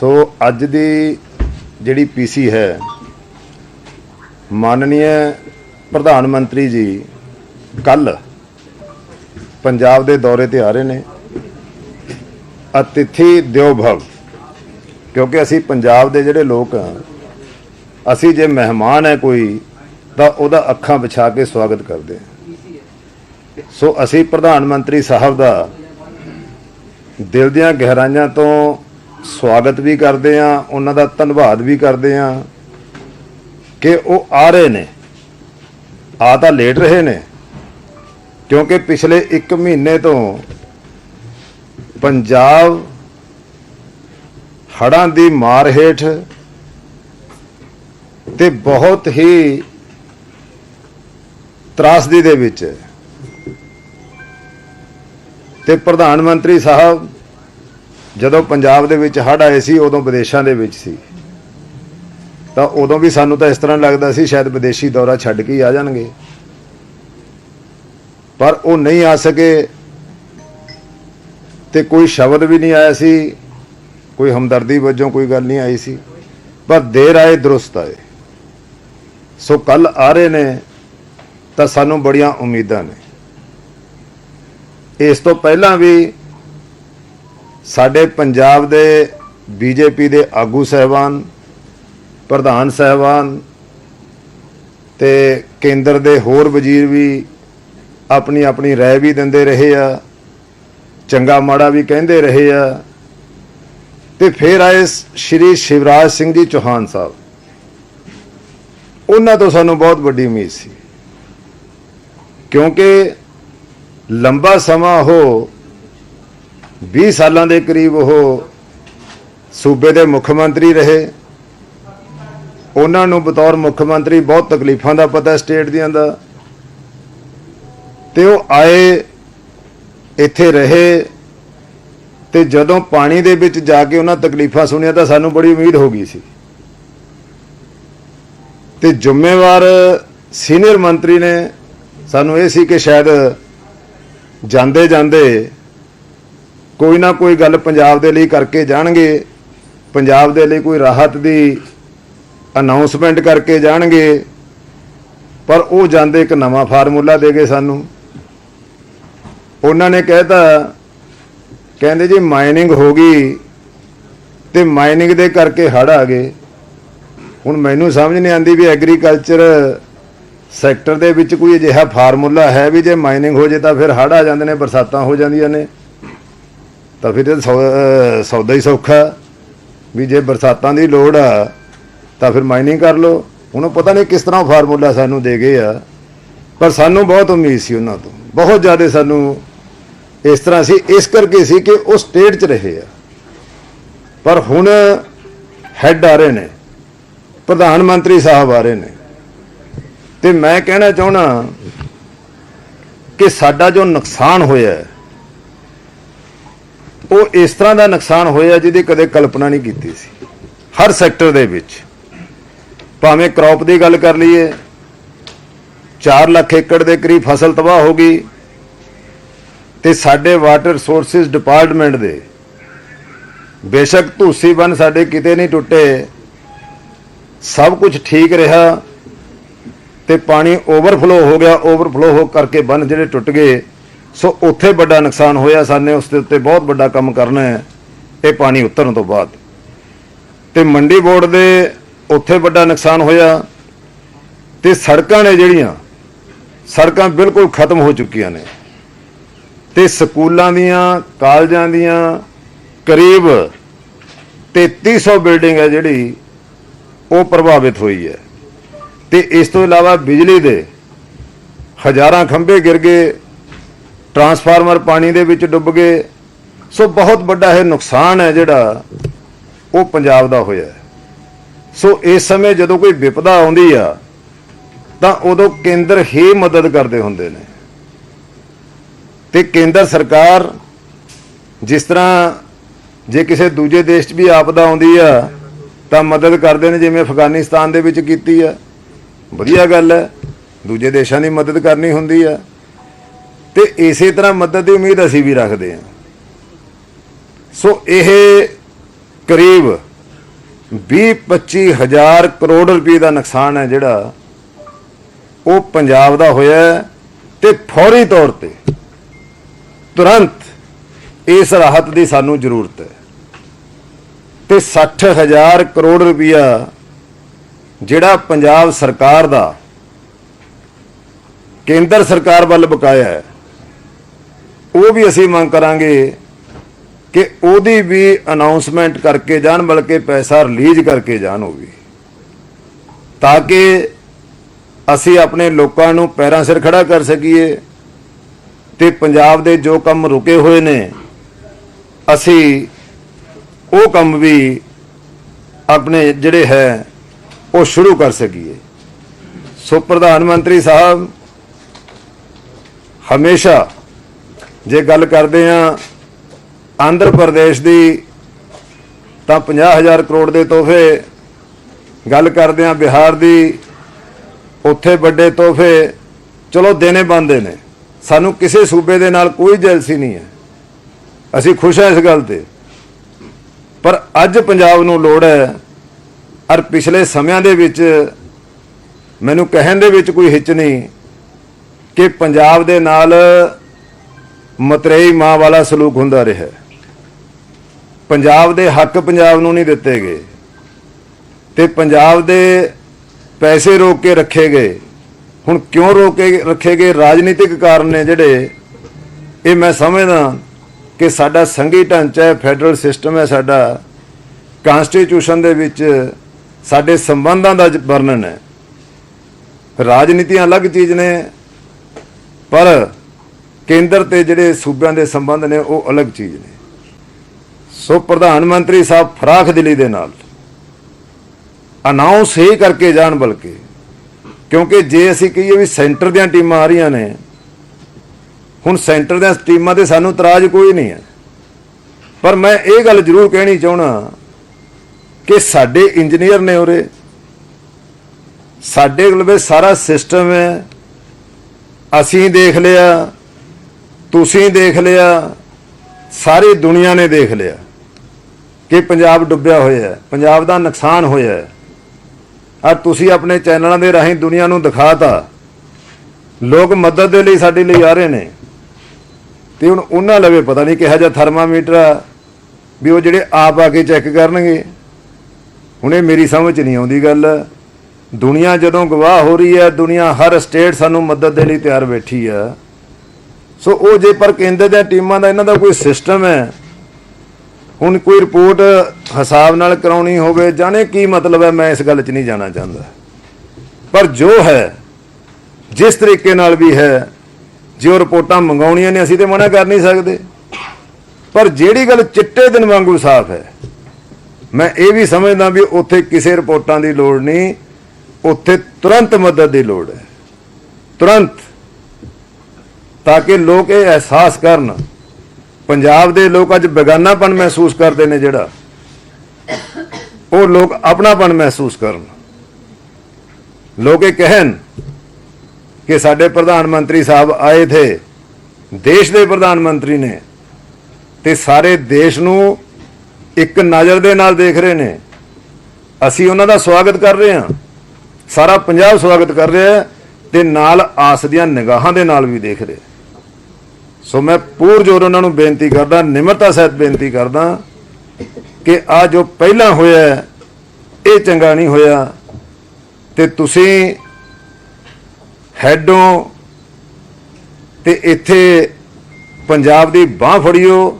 ਸੋ ਅੱਜ ਦੀ ਜਿਹੜੀ ਪੀਸੀ ਹੈ ਮਾਨਨੀय ਪ੍ਰਧਾਨ ਮੰਤਰੀ ਜੀ ਕੱਲ ਪੰਜਾਬ ਦੇ ਦੌਰੇ ਤੇ ਆ ਰਹੇ ਨੇ। ਅਤਿਥੀ ਦਿਓ ਭਵ, ਕਿਉਂਕਿ ਅਸੀਂ ਪੰਜਾਬ ਦੇ ਜਿਹੜੇ ਲੋਕ ਆ ਅਸੀਂ ਜੇ ਮਹਿਮਾਨ ਹੈ ਕੋਈ, ਤਾਂ ਉਹਦਾ ਅੱਖਾਂ ਵਿਛਾ ਕੇ ਸਵਾਗਤ ਕਰਦੇ ਹਾਂ। ਸੋ ਅਸੀਂ ਪ੍ਰਧਾਨ ਮੰਤਰੀ ਸਾਹਿਬ ਦਾ ਦਿਲ ਦੀਆਂ ਗਹਿਰਾਈਆਂ ਤੋਂ ਸਵਾਗਤ ਵੀ ਕਰਦੇ ਹਾਂ, ਉਹਨਾਂ ਦਾ ਧੰਨਵਾਦ ਵੀ ਕਰਦੇ ਹਾਂ ਕਿ ਉਹ ਆ ਰਹੇ ਨੇ। ਆ ਤਾਂ ਲੇਟ ਰਹੇ ਨੇ, ਕਿਉਂਕਿ ਪਿਛਲੇ 1 ਮਹੀਨੇ ਤੋਂ ਪੰਜਾਬ ਹੜ੍ਹਾਂ ਦੀ ਮਾਰ ਹੇਠ ਤੇ ਬਹੁਤ ਹੀ ਤਰਾਸਦੀ ਦੇ ਵਿੱਚ ਹੈ। ਤੇ ਪ੍ਰਧਾਨ ਮੰਤਰੀ ਸਾਹਿਬ ਜਦੋਂ ਪੰਜਾਬ ਦੇ ਵਿੱਚ ਹੜ੍ਹ ਆਏ ਸੀ, ਉਦੋਂ ਵਿਦੇਸ਼ਾਂ ਦੇ ਵਿੱਚ ਸੀ। ਤਾਂ ਉਦੋਂ ਵੀ ਸਾਨੂੰ ਤਾਂ ਇਸ ਤਰ੍ਹਾਂ ਲੱਗਦਾ ਸੀ, ਸ਼ਾਇਦ ਵਿਦੇਸ਼ੀ ਦੌਰਾ ਛੱਡ ਕੇ ਹੀ ਆ ਜਾਣਗੇ। ਪਰ ਉਹ ਨਹੀਂ ਆ ਸਕੇ ਤੇ ਕੋਈ ਸ਼ਬਦ ਵੀ ਨਹੀਂ ਆਇਆ ਸੀ, ਕੋਈ ਹਮਦਰਦੀ ਵਜੋਂ ਕੋਈ ਗੱਲ ਨਹੀਂ ਆਈ ਸੀ। ਪਰ ਦੇਰ ਆਏ, ਦਰੁਸਤ ਆਏ। ਸੋ ਕੱਲ ਆ ਰਹੇ ਨੇ, ਤਾਂ ਸਾਨੂੰ ਬੜੀਆਂ ਉਮੀਦਾਂ ਨੇ। ਇਸ ਤੋਂ ਪਹਿਲਾਂ ਵੀ ਸਾਡੇ ਪੰਜਾਬ ਦੇ ਬੀਜੇਪੀ ਦੇ ਆਗੂ ਸਹਿਬਾਨ, ਪ੍ਰਧਾਨ ਸਹਿਬਾਨ ਤੇ ਕੇਂਦਰ ਦੇ ਹੋਰ ਵਜ਼ੀਰ ਵੀ ਆਪਣੀ ਆਪਣੀ ਰਾਏ ਵੀ ਦਿੰਦੇ ਰਹੇ ਆ, ਚੰਗਾ ਮਾੜਾ ਵੀ ਕਹਿੰਦੇ ਰਹੇ ਆ ਤੇ ਫਿਰ ਆਏ ਸ਼੍ਰੀ ਸ਼ਿਵਰਾਜ ਸਿੰਘ ਜੀ ਚੌਹਾਨ ਸਾਹਿਬ। ਉਹਨਾਂ ਤੋਂ ਸਾਨੂੰ ਬਹੁਤ ਵੱਡੀ ਉਮੀਦ ਸੀ ਕਿਉਂਕਿ ਲੰਬਾ ਸਮਾਂ ਉਹ 20 ਸਾਲਾਂ ਦੇ ਕਰੀਬ ਉਹ ਸੂਬੇ ਦੇ ਮੁੱਖ ਮੰਤਰੀ ਰਹੇ। ਉਹਨਾਂ ਨੂੰ ਬਤੌਰ ਮੁੱਖ ਮੰਤਰੀ ਬਹੁਤ ਤਕਲੀਫਾਂ ਦਾ ਪਤਾ ਸਟੇਟ ਦੀਆਂ ਦਾ। ਤੇ ਉਹ ਆਏ, ਇੱਥੇ ਰਹੇ ਤੇ ਜਦੋਂ ਪਾਣੀ ਦੇ ਵਿੱਚ ਜਾ ਕੇ ਉਹਨਾਂ ਤਕਲੀਫਾਂ ਸੁਣੀਆਂ ਤਾਂ ਸਾਨੂੰ ਬੜੀ ਉਮੀਦ ਹੋ ਗਈ ਸੀ। ਤੇ ਜ਼ਿੰਮੇਵਾਰ ਸੀਨੀਅਰ ਮੰਤਰੀ ਨੇ ਸਾਨੂੰ ਇਹ ਸੀ ਕਿ ਸ਼ਾਇਦ ਜਾਂਦੇ ਜਾਂਦੇ ਕੋਈ ਨਾ ਕੋਈ ਗੱਲ ਪੰਜਾਬ ਦੇ ਲਈ ਕਰਕੇ ਜਾਣਗੇ, ਪੰਜਾਬ ਦੇ ਲਈ ਕੋਈ ਰਾਹਤ ਦੀ ਅਨਾਉਂਸਮੈਂਟ ਕਰਕੇ ਜਾਣਗੇ, ਪਰ ਉਹ ਜਾਂਦੇ ਇੱਕ ਨਵਾਂ ਫਾਰਮੂਲਾ ਦੇ ਗਏ ਸਾਨੂੰ। ਉਹਨਾਂ ਨੇ ਕਹਿਤਾ, ਕਹਿੰਦੇ ਜੀ ਮਾਈਨਿੰਗ ਹੋ ਗਈ ਤੇ ਮਾਈਨਿੰਗ ਦੇ ਕਰਕੇ ਹੜ੍ਹ ਆ ਗਏ। ਹੁਣ ਮੈਨੂੰ ਸਮਝ ਨਹੀਂ ਆਂਦੀ ਵੀ ਐਗਰੀਕਲਚਰ ਸੈਕਟਰ ਦੇ ਵਿੱਚ ਕੋਈ ਅਜਿਹਾ ਫਾਰਮੂਲਾ ਹੈ ਵੀ ਜੇ ਮਾਈਨਿੰਗ ਹੋ ਜੇ ਤਾਂ ਫਿਰ ਹੜ੍ਹ ਆ ਜਾਂਦੇ ਨੇ, ਬਰਸਾਤਾਂ ਹੋ ਜਾਂਦੀਆਂ ਨੇ। ਤਾਂ ਫਿਰ ਇਹ ਸੌ- ਸੌਦਾ ਹੀ ਸੌਖਾ। ਵੀ ਜੇ ਬਰਸਾਤਾਂ ਦੀ ਲੋੜ ਆ ਤਾਂ ਫਿਰ ਮਾਈਨਿੰਗ ਕਰ ਲਓ। ਉਹਨੂੰ ਪਤਾ ਨਹੀਂ ਕਿਸ ਤਰ੍ਹਾਂ ਫਾਰਮੂਲਾ ਸਾਨੂੰ ਦੇ ਗਏ ਆ। ਪਰ ਸਾਨੂੰ ਬਹੁਤ ਉਮੀਦ ਸੀ ਉਹਨਾਂ ਤੋਂ। ਬਹੁਤ ਜ਼ਿਆਦਾ ਸਾਨੂੰ ਇਸ ਤਰ੍ਹਾਂ ਸੀ ਇਸ ਕਰਕੇ ਸੀ ਕਿ ਉਹ ਸਟੇਟ 'ਚ ਰਹੇ ਆ। ਪਰ ਹੁਣ ਹੈੱਡ ਆ ਰਹੇ ਨੇ ਪ੍ਰਧਾਨ ਮੰਤਰੀ ਸਾਹਿਬ ਆ ਰਹੇ ਨੇ। ਤੇ ਮੈਂ ਕਹਿਣਾ ਚਾਹਣਾ ਕਿ ਸਾਡਾ ਜੋ ਨੁਕਸਾਨ ਹੋਇਆ ਹੈ, ਉਹ ਇਸ ਤਰ੍ਹਾਂ ਦਾ ਨੁਕਸਾਨ ਹੋਇਆ ਜਿਹਦੀ ਕਦੇ ਕਲਪਨਾ ਨਹੀਂ ਕੀਤੀ ਸੀ। ਹਰ ਸੈਕਟਰ ਦੇ ਵਿੱਚ। ਭਾਵੇਂ ਕ੍ਰੌਪ ਦੀ ਗੱਲ ਕਰ ਲਈਏ 4 ਲੱਖ ਏਕੜ ਦੇ ਕਰੀਬ ਫਸਲ ਤਬਾਹ ਹੋ ਗਈ ਤੇ ਸਾਡੇ ਵਾਟਰ ਰਿਸੋਰਸਿਸ ਡਿਪਾਰਟਮੈਂਟ ਦੇ ਬੇਸ਼ੱਕ ਧੂਸੀ ਬੰਨ ਸਾਡੇ ਕਿਤੇ ਨਹੀਂ ਟੁੱਟੇ, ਸਭ ਕੁਝ ਠੀਕ ਰਿਹਾ ਤੇ ਪਾਣੀ ਓਵਰਫਲੋ ਹੋ ਗਿਆ ਓਵਰਫਲੋ ਹੋ ਕਰਕੇ ਬੰਨ ਜਿਹੜੇ ਟੁੱਟ ਗਏ ਸੋ ਉੱਥੇ ਵੱਡਾ ਨੁਕਸਾਨ ਹੋਇਆ ਸਾਨੇ, ਉਸ ਦੇ ਉੱਤੇ ਬਹੁਤ ਵੱਡਾ ਕੰਮ ਕਰਨਾ ਹੈ। ਇਹ ਪਾਣੀ ਉਤਰਨ ਤੋਂ ਬਾਅਦ। ਤੇ ਮੰਡੀ ਬੋਰਡ ਦੇ ਉੱਥੇ ਵੱਡਾ ਨੁਕਸਾਨ ਹੋਇਆ ਤੇ ਸੜਕਾਂ ਨੇ ਜਿਹੜੀਆਂ, ਸੜਕਾਂ ਬਿਲਕੁਲ ਖਤਮ ਹੋ ਚੁੱਕੀਆਂ ਨੇ। ਤੇ ਸਕੂਲਾਂ ਦੀਆਂ, ਕਾਲਜਾਂ ਦੀਆਂ ਕਰੀਬ 3300 ਬਿਲਡਿੰਗ ਹੈ ਜਿਹੜੀ ਉਹ ਪ੍ਰਭਾਵਿਤ ਹੋਈ ਹੈ। ਤੇ ਇਸ ਤੋਂ ਇਲਾਵਾ ਬਿਜਲੀ ਦੇ ਹਜ਼ਾਰਾਂ ਖੰਭੇ ਗਿਰ ਗਏ। ਟਰਾਂਸਫਾਰਮਰ ਪਾਣੀ ਦੇ ਵਿੱਚ ਡੁੱਬ ਗਏ। ਸੋ ਬਹੁਤ ਵੱਡਾ ਇਹ ਨੁਕਸਾਨ ਹੈ ਜਿਹੜਾ ਉਹ ਪੰਜਾਬ ਦਾ ਹੋਇਆ ਸੋ ਇਸ ਸਮੇਂ ਜਦੋਂ ਕੋਈ ਵਿਪਦਾ ਆਉਂਦੀ ਆ, ਤਾਂ ਉਦੋਂ ਕੇਂਦਰ ਹੀ ਮਦਦ ਕਰਦੇ ਹੁੰਦੇ ਨੇ। ਤੇ ਕੇਂਦਰ ਸਰਕਾਰ ਜਿਸ ਤਰ੍ਹਾਂ ਜੇ ਕਿਸੇ ਦੂਜੇ ਦੇਸ਼ 'ਚ ਵੀ ਆਪਦਾ ਆਉਂਦੀ ਆ, ਤਾਂ ਮਦਦ ਕਰਦੇ ਨੇ, ਜਿਵੇਂ ਅਫਗਾਨਿਸਤਾਨ ਦੇ ਵਿੱਚ ਕੀਤੀ ਆ। ਵਧੀਆ ਗੱਲ ਹੈ। ਦੂਜੇ ਦੇਸ਼ਾਂ ਦੀ ਮਦਦ ਕਰਨੀ ਹੁੰਦੀ ਆ। ਤੇ ਇਸੇ ਤਰ੍ਹਾਂ ਮਦਦ ਦੀ ਉਮੀਦ ਅਸੀਂ ਵੀ ਰੱਖਦੇ ਹਾਂ। ਸੋ ਇਹ ਕਰੀਬ 20 ਹਜ਼ਾਰ ਕਰੋੜ ਰੁਪਏ ਦਾ ਨੁਕਸਾਨ ਹੈ ਜਿਹੜਾ ਉਹ ਪੰਜਾਬ ਦਾ ਹੋਇਆ ਹੈ ਤੇ ਫੌਰੀ ਤੌਰ ਤੇ ਤੁਰੰਤ ਇਸ ਰਾਹਤ ਦੀ ਸਾਨੂੰ ਜ਼ਰੂਰਤ ਹੈ। ਤੇ 60000 ਕਰੋੜ ਰੁਪਇਆ ਜਿਹੜਾ ਪੰਜਾਬ ਸਰਕਾਰ ਦਾ ਕੇਂਦਰ ਸਰਕਾਰ ਵੱਲ ਬਕਾਇਆ ਹੈ। ਉਹ ਵੀ ਅਸੀਂ ਮੰਗ ਕਰਾਂਗੇ ਕਿ ਉਹਦੀ ਵੀ ਅਨਾਉਂਸਮੈਂਟ ਕਰਕੇ ਜਾਣ, ਬਲਕਿ ਪੈਸਾ ਰਿਲੀਜ਼ ਕਰਕੇ ਜਾਣ ਉਹ ਵੀ। ਤਾਂ ਕਿ ਅਸੀਂ ਆਪਣੇ ਲੋਕਾਂ ਨੂੰ ਪੈਰਾਂ ਸਿਰ ਖੜਾ ਕਰ ਸਕੀਏ ਤੇ ਪੰਜਾਬ ਦੇ ਜੋ ਕੰਮ ਰੁਕੇ ਹੋਏ ਨੇ, ਅਸੀਂ ਉਹ ਕੰਮ ਵੀ ਆਪਣੇ ਜਿਹੜੇ ਹੈ, ਉਹ ਸ਼ੁਰੂ ਕਰ ਸਕੀਏ। ਸੋ ਪ੍ਰਧਾਨ ਮੰਤਰੀ ਸਾਹਿਬ, ਹਮੇਸ਼ਾ ਜੇ ਗੱਲ ਕਰਦੇ ਆ ਆਂਧਰ ਪ੍ਰਦੇਸ਼ ਦੀ, ਤਾਂ 50000 ਕਰੋੜ ਦੇ ਤੋਹਫੇ, ਗੱਲ ਕਰਦੇ ਆ ਬਿਹਾਰ ਦੀ, ਉੱਥੇ ਵੱਡੇ ਤੋਹਫੇ, ਚਲੋ ਦੇਣੇ ਬੰਦੇ ਨੇ। ਸਾਨੂੰ ਕਿਸੇ ਸੂਬੇ ਦੇ ਨਾਲ ਕੋਈ ਜੈਲਸੀ ਨਹੀਂ ਹੈ। ਅਸੀਂ ਖੁਸ਼ ਹਾਂ ਇਸ ਗੱਲ ਤੇ। ਪਰ ਅੱਜ ਪੰਜਾਬ ਨੂੰ ਲੋੜ ਹੈ ਔਰ ਪਿਛਲੇ ਸਮਿਆਂ ਦੇ ਵਿੱਚ ਮੈਨੂੰ ਕਹਿਣ ਦੇ ਵਿੱਚ ਕੋਈ ਹਿੱਚ ਨਹੀਂ ਕਿ ਪੰਜਾਬ ਦੇ ਨਾਲ ਮਤਰੇਈ ਮਾਂ ਵਾਲਾ ਸਲੂਕ ਹੁੰਦਾ ਰਿਹਾ। ਪੰਜਾਬ ਦੇ ਹੱਕ ਪੰਜਾਬ ਨੂੰ ਨਹੀਂ ਦਿੱਤੇ ਗਏ। ਤੇ ਪੰਜਾਬ ਦੇ ਪੈਸੇ ਰੋਕ ਕੇ ਰੱਖੇ ਗਏ। ਹੁਣ ਕਿਉਂ ਰੋਕ ਕੇ ਰੱਖੇ ਗਏ? ਰਾਜਨੀਤਿਕ ਕਾਰਨ ਨੇ ਜਿਹੜੇ। ਇਹ ਮੈਂ ਸਮਝਦਾ ਕਿ ਸਾਡਾ ਸੰਘੀ ਢਾਂਚਾ ਹੈ, ਫੈਡਰਲ ਸਿਸਟਮ ਹੈ ਸਾਡਾ। ਕਨਸਟੀਟਿਊਸ਼ਨ ਦੇ ਵਿੱਚ ਸਾਡੇ ਸੰਬੰਧਾਂ ਦਾ ਵਰਣਨ ਹੈ। ਰਾਜਨੀਤੀਆਂ ਅਲੱਗ ਚੀਜ਼ ਨੇ, ਪਰ ਕੇਂਦਰ ਤੇ ਜਿਹੜੇ ਸੂਬਿਆਂ ਦੇ ਸੰਬੰਧ ਨੇ, ਉਹ ਅਲੱਗ ਚੀਜ਼ ਨੇ। ਸੋ ਪ੍ਰਧਾਨ ਮੰਤਰੀ ਸਾਹਿਬ ਫਰਾਖ ਦਿਲੀ ਦੇ ਨਾਲ ਅਨਾਉਂਸ ਹੀ ਕਰਕੇ ਜਾਣ ਬਲਕਿ, ਕਿਉਂਕਿ ਜੇ ਅਸੀਂ ਕਹੀਏ ਵੀ ਸੈਂਟਰ ਦੀਆਂ ਟੀਮਾਂ ਆ ਰਹੀਆਂ ਨੇ, ਹੁਣ ਸੈਂਟਰ ਦੀਆਂ ਟੀਮਾਂ ਤੇ ਸਾਨੂੰ ਇਤਰਾਜ਼ ਕੋਈ ਨਹੀਂ ਹੈ। ਪਰ ਮੈਂ ਇਹ ਗੱਲ ਜ਼ਰੂਰ ਕਹਿਣੀ ਚਾਹਣਾ ਕਿ ਸਾਡੇ ਇੰਜੀਨੀਅਰ ਨੇ ਉਰੇ, ਸਾਡੇ ਕੋਲ ਵੀ ਸਾਰਾ ਸਿਸਟਮ ਹੈ। ਅਸੀਂ ਦੇਖ ਲਿਆ ਤੁਸੀਂ ਦੇਖ ਲਿਆ, ਸਾਰੀ ਦੁਨੀਆ ਨੇ ਦੇਖ ਲਿਆ ਕਿ ਪੰਜਾਬ ਡੁੱਬਿਆ ਹੋਇਆ ਹੈ, ਪੰਜਾਬ ਦਾ ਨੁਕਸਾਨ ਹੋਇਆ ਹੈ। ਆ ਤੁਸੀਂ ਆਪਣੇ ਚੈਨਲਾਂ ਦੇ ਰਾਹੀਂ ਦੁਨੀਆ ਨੂੰ ਦਿਖਾਤਾ। ਲੋਕ ਮਦਦ ਦੇ ਲਈ ਸਾਡੇ ਲਈ ਆ ਰਹੇ ਨੇ। ਤੇ ਹੁਣ ਉਹਨਾਂ ਲਵੇ ਪਤਾ ਨਹੀਂ ਕਿਹਾ ਜਿਹਾ ਥਰਮਾਮੀਟਰ ਆ, ਵੀ ਉਹ ਜਿਹੜੇ ਆਪ ਆ ਕੇ ਚੈੱਕ ਕਰਨਗੇ। ਹੁਣ ਇਹ ਮੇਰੀ ਸਮਝ ਨਹੀਂ ਆਉਂਦੀ ਗੱਲ। ਦੁਨੀਆ ਜਦੋਂ ਗਵਾਹ ਹੋ ਰਹੀ ਹੈ, ਦੁਨੀਆ ਹਰ ਸਟੇਟ ਸਾਨੂੰ ਮਦਦ ਦੇ ਲਈ ਤਿਆਰ ਬੈਠੀ ਆ। ਸੋ ਉਹ ਜੇ ਪਰ ਕੇਂਦਰ ਦੀਆਂ ਟੀਮਾਂ ਦਾ ਇਹਨਾਂ ਦਾ ਕੋਈ ਸਿਸਟਮ ਹੈ, ਹੁਣ ਕੋਈ ਰਿਪੋਰਟ ਹਿਸਾਬ ਨਾਲ ਕਰਾਉਣੀ ਹੋਵੇ, ਜਾਣੇ ਕੀ ਮਤਲਬ ਹੈ, ਮੈਂ ਇਸ ਗੱਲ 'ਚ ਨਹੀਂ ਜਾਣਾ ਚਾਹੁੰਦਾ। ਪਰ ਜੋ ਹੈ, ਜਿਸ ਤਰੀਕੇ ਨਾਲ ਵੀ ਹੈ, ਜੇ ਉਹ ਰਿਪੋਰਟਾਂ ਮੰਗਾਉਣੀਆਂ ਨੇ, ਅਸੀਂ ਤੇ ਮਨਾ ਕਰ ਨਹੀਂ ਸਕਦੇ। ਪਰ ਜਿਹੜੀ ਗੱਲ ਚਿੱਟੇ ਦਿਨ ਵਾਂਗੂ ਸਾਫ਼ ਹੈ, ਮੈਂ ਇਹ ਵੀ ਸਮਝਦਾ ਵੀ ਉੱਥੇ ਕਿਸੇ ਰਿਪੋਰਟਾਂ ਦੀ ਲੋੜ ਨਹੀਂ, ਉੱਥੇ ਤੁਰੰਤ ਮਦਦ ਦੀ ਲੋੜ ਹੈ। ਤੁਰੰਤ। ਤਾਂ ਕਿ ਲੋਕ ਇਹ ਅਹਿਸਾਸ ਕਰਨ। ਪੰਜਾਬ ਦੇ ਲੋਕ ਅੱਜ ਬੇਗਾਨਾਪਨ ਮਹਿਸੂਸ ਕਰਦੇ ਨੇ ਜਿਹੜਾ। ਉਹ ਲੋਕ ਆਪਣਾਪਨ ਮਹਿਸੂਸ ਕਰਨ। ਲੋਕ ਇਹ ਕਹਿਣ ਕਿ ਸਾਡੇ ਪ੍ਰਧਾਨ ਮੰਤਰੀ ਸਾਹਿਬ ਆਏ ਥੇ, ਦੇਸ਼ ਦੇ ਪ੍ਰਧਾਨ ਮੰਤਰੀ ਨੇ, ਤੇ ਸਾਰੇ ਦੇਸ਼ ਨੂੰ ਇੱਕ ਨਜ਼ਰ ਦੇ ਨਾਲ ਦੇਖ ਰਹੇ ਨੇ। ਅਸੀਂ ਉਹਨਾਂ ਦਾ ਸਵਾਗਤ ਕਰ ਰਹੇ ਹਾਂ। ਸਾਰਾ ਪੰਜਾਬ ਸਵਾਗਤ ਕਰ ਰਿਹਾ ਹੈ ਤੇ ਨਾਲ ਆਸ ਦੀਆਂ ਨਿਗਾਹਾਂ ਦੇ ਨਾਲ ਵੀ ਦੇਖ ਰਿਹਾ ਸੋ ਮੈਂ ਪੂਰ ਜੋਰ ਉਹਨਾਂ ਨੂੰ ਬੇਨਤੀ ਕਰਦਾ, ਨਿਮਰਤਾ ਸਹਿਤ ਬੇਨਤੀ ਕਰਦਾ ਕਿ ਆ ਜੋ ਪਹਿਲਾਂ ਹੋਇਆ, ਇਹ ਚੰਗਾ ਨਹੀਂ ਹੋਇਆ ਤੇ ਤੁਸੀਂ ਹੈਡੋਂ ਤੇ ਇੱਥੇ ਪੰਜਾਬ ਦੀ ਬਾਹ ਫੜਿਓ।